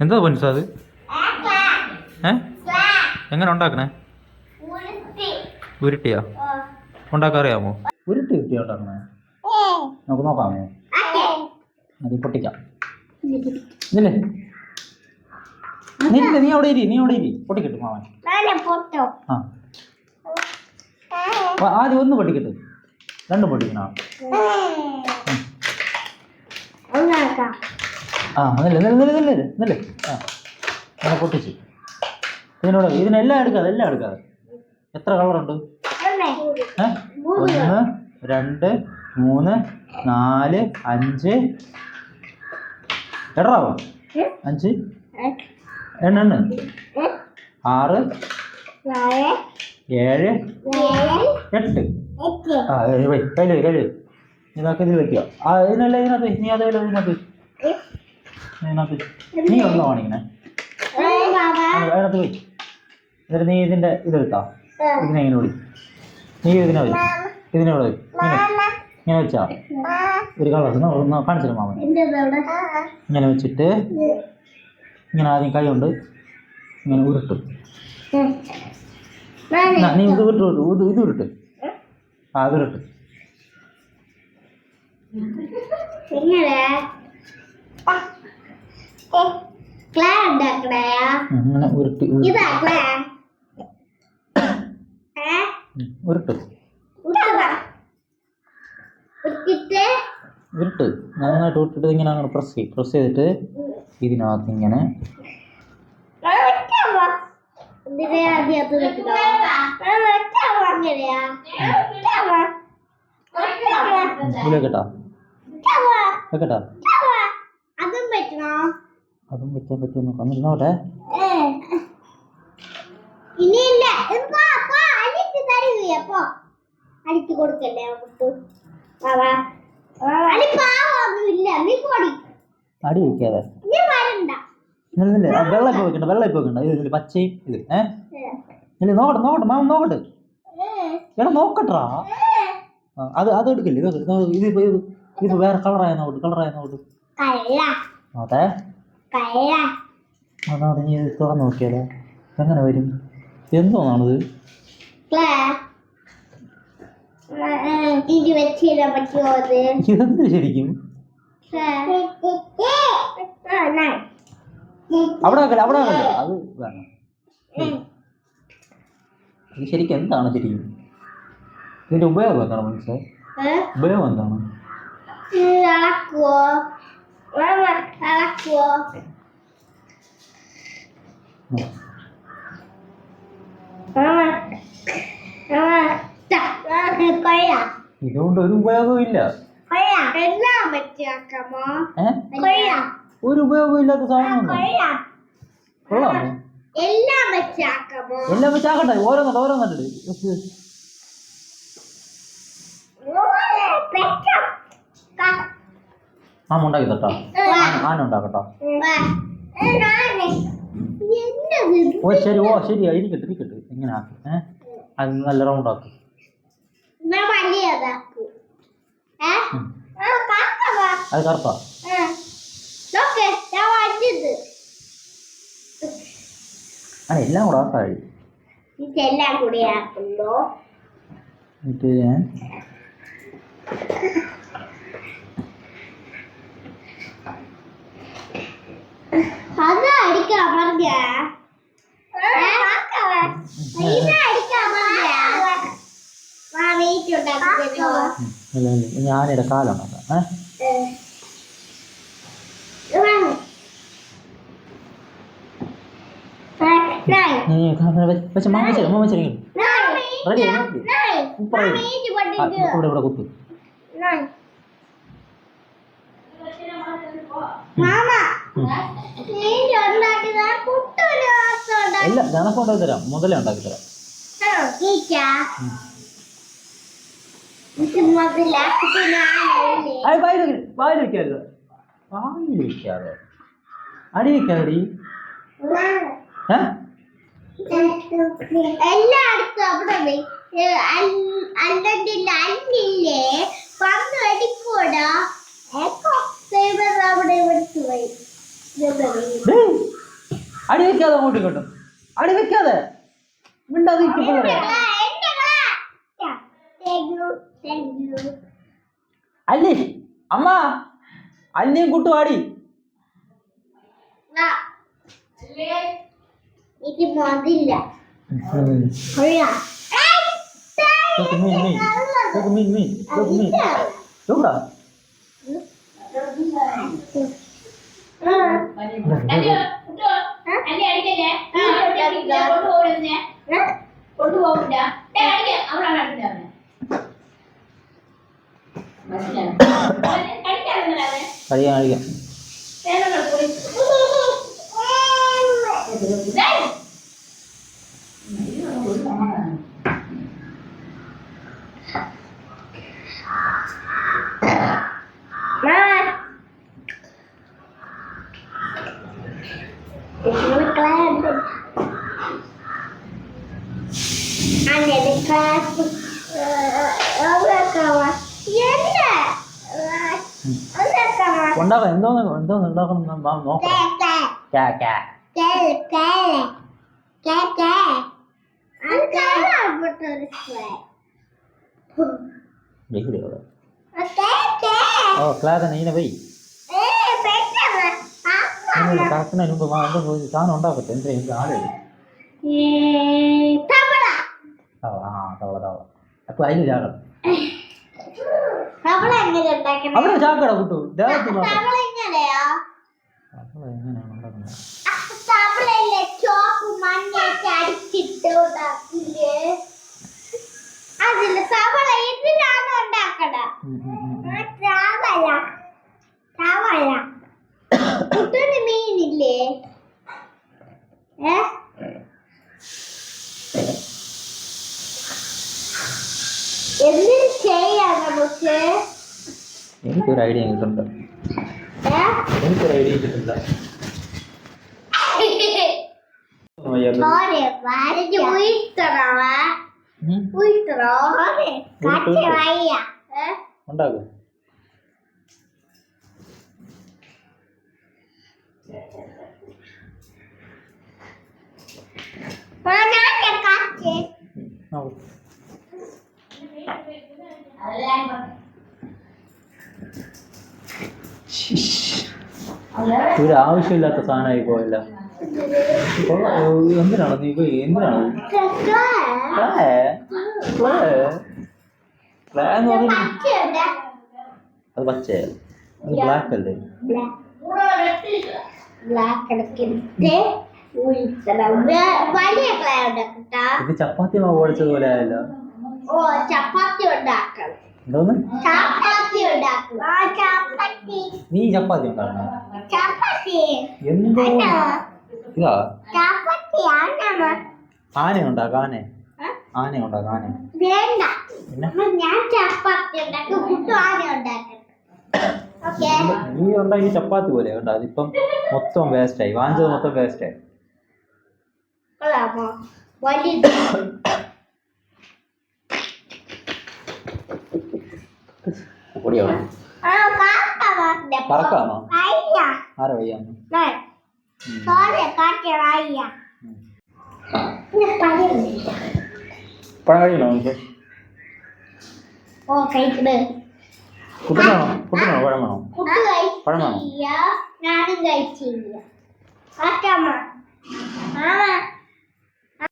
എന്താ പൊന്നു അത്? ഏ? എങ്ങനെ ഉണ്ടാക്കണേ? ഉരുട്ടിയോ? ഉണ്ടാക്കാറിയാമോ ഉരുട്ടി ഉരുട്ടി ഉണ്ടാക്കണേ? നമുക്ക് നോക്കാമോ അത്. പൊട്ടിക്കാം. ഇല്ലേ നീ അവിടെ ഇരി നീ അവിടെ ഇരി. പൊട്ടിക്കിട്ടു മാവൻ ആ ആ, ആദ്യം ഒന്ന് പഠിക്കട്ടെ രണ്ടും പൊട്ടിക്കണം. ആ നില്ല നില്ല നില്ല നില്ല നില്ല. ആ അങ്ങനെ പൊട്ടിച്ച്. ഇതിനോട് ഇതിനെല്ലാം എടുക്കാതെ എല്ലാം എടുക്കാതെ. എത്ര കളറുണ്ട് ഒന്ന്. രണ്ട് മൂന്ന് നാല് അഞ്ച്. എടാവോ അഞ്ച്? എണ്ണ ആറ്? ഏഴ് എട്ട്. ആ വൈ കയ്യിൽ ഇതിനകത്ത് ഇതിൽ വെക്കുക. ആ ഇതിനല്ല ഇതിനകത്ത് നീ അതേ ഇതിനകത്ത്. ഇതിനകത്ത്. നീ ഒന്ന് കാണിക്കണേ? അതിനകത്ത് പോയി എന്നിട്ട് നീ ഇതിന്റെ ഇതെടുത്താ ഇതിനെ ഇങ്ങനെ ഓടി നീ ഇതിനെ വിളി. ഇതിനെ വിളി. ഇങ്ങനെ. വെച്ചാ. ഒരു കളർ ഒന്ന് കാണിച്ചില്ല മാമൻ ഇങ്ങനെ വെച്ചിട്ട് ഇങ്ങനെ ആദ്യം കൈ കൊണ്ട് ഇങ്ങനെ ഉരുട്ട്. നീ ഇത് ഉരുട്ട് ഇത് ഇത് ഉരുട്ട് ആ ക്ലാ ഉണ്ടാക്കണയാ ഇങ്ങനെ ഉരുട്ടി ഉരുട്ടി. ഉരുട്ട്. നന്നായിട്ട് ഉരുട്ടിട്ട് ഇങ്ങനെ അങ്ങനെ പ്രസ് ചെയ്യും. പ്രസ് ചെയ്തിട്ട് ഇതിനകത്ത് ഇങ്ങനെ വെക്കട്ടാ അതും പറ്റണോ അതും വെക്കാൻ പറ്റുന്നു നോക്കാം. നോട്ടെ ഏ. ഇനിയില്ല അടിച്ച് തരുവേ അപ്പൊ അടിച്ച് കൊടുക്കല്ലേ നമുക്ക്? അടി പാവൊന്നുമില്ല നീ പോടി അടി വയ്ക്കാതെ. നീ വരണ്ട വെള്ളം ഇപ്പോൾ വെക്കണ്ട വെള്ളം ഇപ്പോൾ വെക്കണ്ട ഇത് ഇതിൽ പച്ചയും ഇത്. ഏ? ഇല്ല നോക്കട്ടെ നോക്കട്ടെ മാമ നോക്കട്ടെ. എടാ നോക്കട്ടാ അത് അത് എടുക്കില്ല? ഇത് ഇത് ഇതിപ്പോ ഇത് ഇതിപ്പോ വേറെ കളറായ നോട്ട് കളറായ നോട്ട് നോട്ടെ അതാണ് നീ തുറന്ന് നോക്കിയാലോ. എങ്ങനെ വരും? എന്തോന്നാണിത്? ഇതെന്ത് ശരിക്കും. അവിടെ വെക്കല അവിടെ വെക്കല അത് വേണം. ഇത് ശരിക്കും എന്താണ് ശരിക്കും ഇതിന്റെ ഉപയോഗം എന്താണ് മനസ്സിലായി? ഉപയോഗം എന്താണ്? ഇതുകൊണ്ട് ഒരു ഉപയോഗവും ഇല്ല. എല്ലാം പറ്റിയാക്കാമോ ഏ? കൊയ്യ ഒരു ഉപയോഗവും ഇല്ലാത്ത സാധനം കൊള്ളാമോ എല്ലാം പറ്റിയാക്കാമോ എല്ലാം വെച്ച് ആക്കട്ടെ ഓരോന്നുണ്ട് ഓരോന്നുണ്ട് മാമ ഉണ്ടാക്കി തട്ടോ ആന ഉണ്ടാക്കട്ടോ. ഓ ശരി ഓ ശരിയാ. ഇരിക്കട്ടെ ഇരിക്കട്ടെ ഇങ്ങനെ ആക്കി. ഏ? അത് നല്ല റൗണ്ട് ആക്കി. അത് കറുപ്പാ ആ നോക്ക് ഞാൻ വലുത് ആ എല്ലാം കൂടെ ആക്കായി ഇതെല്ലാം കൂടി ആക്കുന്നു എന്നിട്ട് ഞാൻ അത് അടിക്കാൻ പറഞ്ഞ? ഇത് അടിക്കാൻ പറഞ്ഞ വെയിറ്റ് ഉണ്ടാക്കി തരുമോ ഉം, ഇല്ല ഇല്ല ഇനി ആനയുടെ കാലുണ്ടാക്കാം ഏ നീ വെച്ച മാമ വെച്ച മാമ വെച്ചിരിക്കും Ready ആണോ? Super ആയി. ആ, ഇവിടെ ഇവിടെ കുത്തു. മാമ ഉം. നീ ഉണ്ടാക്കിയതാ കുട്ടൊരു അല്ല ഞങ്ങൾക്ക് ഉണ്ടാക്കി തരാം. മുതലേ ഉണ്ടാക്കി തരാം. ഉം. ഇത് മുതലാക്കിട്ട് ഞാനല്ലേ ആ, വായിൽ വെക്ക്. വായിൽ വെക്കാതെ വായിൽ വെക്കാതെ അടി വെക്കാതെടി ഏ? എല്ലായിടത്തും അവിടെ പോയി അല്ലണ്ടില്ല അല്ലില്ലേ വന്ന് അടിക്കൂടാ ഫേവർ അവിടെ എടുത്തു പോയി ഡേയ്, അടി വെക്കാതെ അങ്ങോട്ടും ഇങ്ങോട്ടും അടി വെക്കാതെ മിണ്ടാതെ ഇരിക്ക് പിള്ളേരെ. അല്ലി അമ്മ അല്ലിയും കുട്ടു ആടി എനിക്ക് മതില്ല Look at me, me. Look at me, me. Look at me. എവിടാ കഴിയാൻ കഴിയാം ഉണ്ടാക്കാം എന്തോന്ന് എന്തോന്ന് ഉണ്ടാക്കണം എന്ന് വാ നോക്കാം ക്യാ ക്യാ വെയിൽ അവിടെ. ഓ ക്ലാസ് നീന പോയി കറക്കുന്നതിന് മുമ്പ് വാ എന്തോ പോയി സാധനം ഉണ്ടാക്കട്ടെ എന്താ എനിക്ക് ആളെ തവള ആ തവള തവള അപ്പൊ അതിന് ചാക്കണം തവള ഉണ്ടാക്കില്ലേ? അതിൽ സവള ഇതിലാണ് ഉണ്ടാക്കണ. തവള തവള കുട്ടന് മീനില്ലേ? ഏ? എന്തിനു ചെയ്യാം നമുക്ക്? എനിക്കൊരു ഐഡിയ കിട്ടുന്നുണ്ട് എനിക്കൊരു ഐഡിയ കിട്ടുന്നില്ല നോക്ക്. ഒരു ആവശ്യമില്ലാത്ത സാധനമായി പോയല്ല ഇപ്പൊ, ഏഹ്, എന്തിനാണ് നീ പോയി എന്തിനാണ്? അത് പച്ചയാ? അത് ബ്ലാക്ക് അല്ലേ? ഇത് ചപ്പാത്തി മാവ് പൊടിച്ചത് പോലെ ആയല്ലോ. ഓ ചപ്പാത്തി ഉണ്ടാക്കണം. എന്തോന്ന്? ചപ്പാത്തി ചപ്പാത്തി. നീ ചപ്പാത്തി ഉണ്ടാക്കണം? ചപ്പാത്തി. എന്തോ? ഇതാ. ആന ഉണ്ടാക്കാം. ആന ആന ഉണ്ടാക്കാം. ആന നീ ഉണ്ടാക്കി ചപ്പാത്തി പോലെ ഉണ്ട് അതിപ്പം മൊത്തം വേസ്റ്റ് ആയി. വാങ്ങിച്ചത് മൊത്തം വേസ്റ്റ് ആയി. പറക്കാമോ ആരാ വയ്യാന്ന് പഴം കഴിയണോ നമുക്ക് ഓ കഴിക്കണ് കുട്ടനാണോ കുട്ടനാണോ പഴം വേണോ പഴം വേണോ? ഞാനും കഴിച്ചില്ല. കാക്കമ്മ